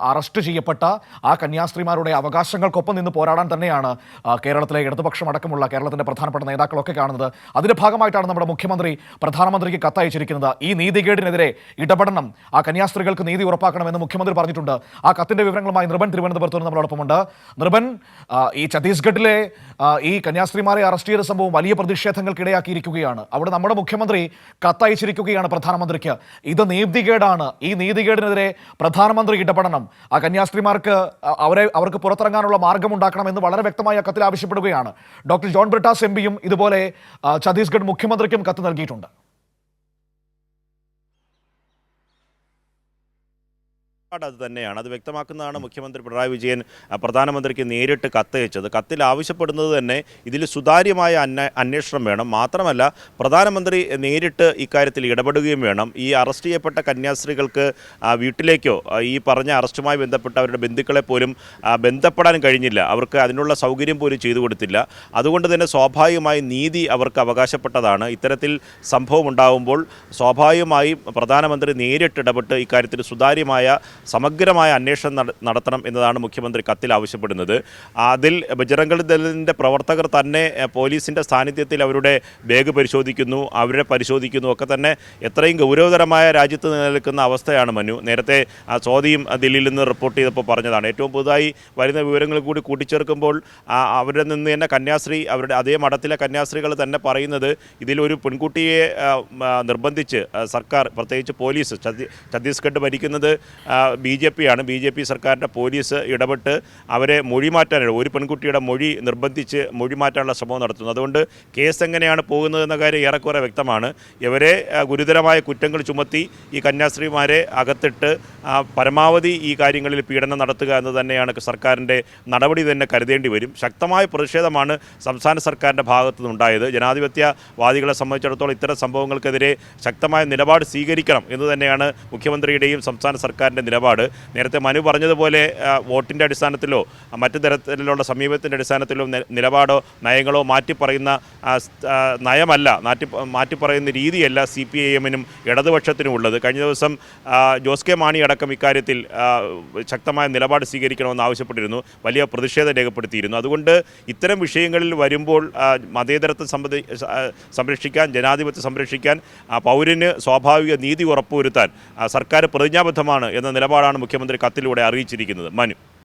Arrest ചെയ്യപ്പെട്ട ആ കന്യാസ്ത്രീമാരുടെ അവകാശങ്ങൾക്കൊപ്പം നിന്ന് പോരാടാൻ തന്നെയാണ് കേരളത്തിലെ ഇടതുപക്ഷം അടക്കമുള്ള കേരളത്തിന്റെ പ്രധാനപ്പെട്ട നേതാക്കളൊക്കെ കാണുന്നത്. അതിന്റെ ഭാഗമായിട്ടാണ് നമ്മുടെ മുഖ്യമന്ത്രി പ്രധാനമന്ത്രിക്ക് കത്തയച്ചിരിക്കുന്നത്. ഈ നീതികേടിനെതിരെ ഇടപെടണം. ആ കന്യാസ്ത്രീകൾക്ക് നീതി ഉറപ്പാക്കണമെന്ന് മുഖ്യമന്ത്രി പറഞ്ഞിട്ടുണ്ട്. ആ കത്തിന്റെ വിവരങ്ങളുമായി നിർബൻ തിരുവനന്തപുരത്ത് നിന്ന് നമ്മളോടൊപ്പമുണ്ട്. നിർബൻ ഈ ഛത്തീസ്ഗഡിലെ ഈ കന്യാസ്ത്രീമാരെ അറസ്റ്റ് ചെയ്ത സംഭവം വലിയ പ്രതിഷേധങ്ങൾക്ക് ഇടയാക്കിയിരിക്കുകയാണ്. അവിടെ നമ്മുടെ മുഖ്യമന്ത്രി കത്തയച്ചിരിക്കുകയാണ് പ്രധാനമന്ത്രിക്ക്. ഇത് നീതികേടാണ്. ഈ നീതികേടിനെതിരെ പ്രധാനമന്ത്രി ഇടപെടണം. ആ കന്യാസ്ത്രീമാർക്ക് അവരെ അവർക്ക് പുറത്തിറങ്ങാനുള്ള മാർഗം ഉണ്ടാക്കണം എന്ന് വളരെ വ്യക്തമായ കത്തിൽ ആവശ്യപ്പെടുകയാണ്. ഡോക്ടർ ജോൺ ബ്രിട്ടാസ് എം പിയും ഇതുപോലെ ഛത്തീസ്ഗഡ് മുഖ്യമന്ത്രിക്കും കത്ത് നൽകിയിട്ടുണ്ട്. അത് തന്നെയാണ്. അത് വ്യക്തമാക്കുന്നതാണ് മുഖ്യമന്ത്രി പിണറായി വിജയൻ പ്രധാനമന്ത്രിക്ക് നേരിട്ട് കത്തയച്ചത്. കത്തിൽ ആവശ്യപ്പെടുന്നത് തന്നെ ഇതിൽ സുതാര്യമായ അന്വ അന്വേഷണം വേണം. മാത്രമല്ല പ്രധാനമന്ത്രി നേരിട്ട് ഇക്കാര്യത്തിൽ ഇടപെടുകയും വേണം. ഈ അറസ്റ്റ് ചെയ്യപ്പെട്ട കന്യാസ്ത്രീകൾക്ക് വീട്ടിലേക്കോ ഈ പറഞ്ഞ അറസ്റ്റുമായി ബന്ധപ്പെട്ട അവരുടെ ബന്ധുക്കളെ പോലും ബന്ധപ്പെടാൻ കഴിഞ്ഞില്ല. അവർക്ക് അതിനുള്ള സൗകര്യം പോലും ചെയ്തു കൊടുത്തില്ല. അതുകൊണ്ട് തന്നെ സ്വാഭാവികമായി നീതി അവർക്ക് അവകാശപ്പെട്ടതാണ്. ഇത്തരത്തിൽ സംഭവം ഉണ്ടാകുമ്പോൾ സ്വാഭാവികമായും പ്രധാനമന്ത്രി നേരിട്ട് ഇടപെട്ട് ഇക്കാര്യത്തിൽ സുതാര്യമായ സമഗ്രമായ അന്വേഷണം നടത്തണം എന്നതാണ് മുഖ്യമന്ത്രി കത്തിൽ ആവശ്യപ്പെടുന്നത്. അതിൽ ബജറംഗ ദളിന്റെ പ്രവർത്തകർ തന്നെ പോലീസിന്റെ സാന്നിധ്യത്തിൽ അവരുടെ ബാഗ് പരിശോധിക്കുന്നു അവരെ പരിശോധിക്കുന്നു ഒക്കെ തന്നെ എത്രയും ഗൗരവതരമായ രാജ്യത്ത് നിലനിൽക്കുന്ന അവസ്ഥയാണ് മനു. നേരത്തെ ആ, സ്വാതിയും ദില്ലിയിൽ നിന്ന് റിപ്പോർട്ട് ചെയ്തപ്പോൾ പറഞ്ഞതാണ്. ഏറ്റവും പുതുതായി വരുന്ന വിവരങ്ങൾ കൂടി കൂട്ടിച്ചേർക്കുമ്പോൾ അവരിൽ നിന്ന് തന്നെ കന്യാസ്ത്രീ അവരുടെ അതേ മഠത്തിലെ കന്യാസ്ത്രീകൾ തന്നെ പറയുന്നത് ഇതിലൊരു പെൺകുട്ടിയെ നിർബന്ധിച്ച് സർക്കാർ പ്രത്യേകിച്ച് പോലീസ് ഛത്തീ- ഛത്തീസ്ഗഡ് ഭരിക്കുന്നത് ബി ജെ പി ആണ് ബി ജെ പി സർക്കാരിന്റെ പോലീസ് ഇടപെട്ട് അവരെ മൊഴി മാറ്റാനുള്ള ഒരു പെൺകുട്ടിയുടെ മൊഴി നിർബന്ധിച്ച് മൊഴി മാറ്റാനുള്ള ശ്രമം നടത്തുന്നു. അതുകൊണ്ട് കേസ് എങ്ങനെയാണ് പോകുന്നതെന്ന കാര്യം ഏറെക്കുറെ വ്യക്തമാണ്. ഇവരെ ഗുരുതരമായ കുറ്റങ്ങൾ ചുമത്തി ഈ കന്യാസ്ത്രീമാരെ അകത്തിട്ട് പരമാവധി ഈ കാര്യങ്ങളിൽ പീഡനം നടത്തുക എന്ന് തന്നെയാണ് സർക്കാരിന്റെ നടപടി തന്നെ കരുതേണ്ടി വരും. ശക്തമായ പ്രതിഷേധമാണ് സംസ്ഥാന സർക്കാരിന്റെ ഭാഗത്തു നിന്നുണ്ടായത്. ജനാധിപത്യവാദികളെ സംബന്ധിച്ചിടത്തോളം ഇത്തരം സംഭവങ്ങൾക്കെതിരെ ശക്തമായ നിലപാട് സ്വീകരിക്കണം എന്ന് തന്നെയാണ് മുഖ്യമന്ത്രിയുടെയും സംസ്ഥാന സർക്കാരിന്റെ നിലപാട്. നേരത്തെ മനു പറഞ്ഞതുപോലെ വോട്ടിന്റെ അടിസ്ഥാനത്തിലോ മറ്റു തരത്തിലുള്ള സമീപത്തിന്റെ അടിസ്ഥാനത്തിലോ നിലപാടോ നയങ്ങളോ മാറ്റിപ്പറയുന്ന നയമല്ല മാറ്റി മാറ്റിപ്പറയുന്ന രീതിയല്ല സി പി ഐ എമ്മിനും ഇടതുപക്ഷത്തിനും ഉള്ളത്. കഴിഞ്ഞ ദിവസം ജോസ് കെ മാണി അടക്കം ഇക്കാര്യത്തിൽ ശക്തമായ നിലപാട് സ്വീകരിക്കണമെന്ന് ആവശ്യപ്പെട്ടിരുന്നു. വലിയ പ്രതിഷേധം രേഖപ്പെടുത്തിയിരുന്നു. അതുകൊണ്ട് ഇത്തരം വിഷയങ്ങളിൽ വരുമ്പോൾ മതേതരത്വം സംബന്ധി സംരക്ഷിക്കാൻ ജനാധിപത്യം സംരക്ഷിക്കാൻ പൗരന് സ്വാഭാവിക നീതി ഉറപ്പുവരുത്താൻ സർക്കാർ പ്രതിജ്ഞാബദ്ധമാണ് എന്ന നിലപാടാണ് മുഖ്യമന്ത്രി കത്തിലൂടെ അറിയിച്ചിരിക്കുന്നത്. മനു.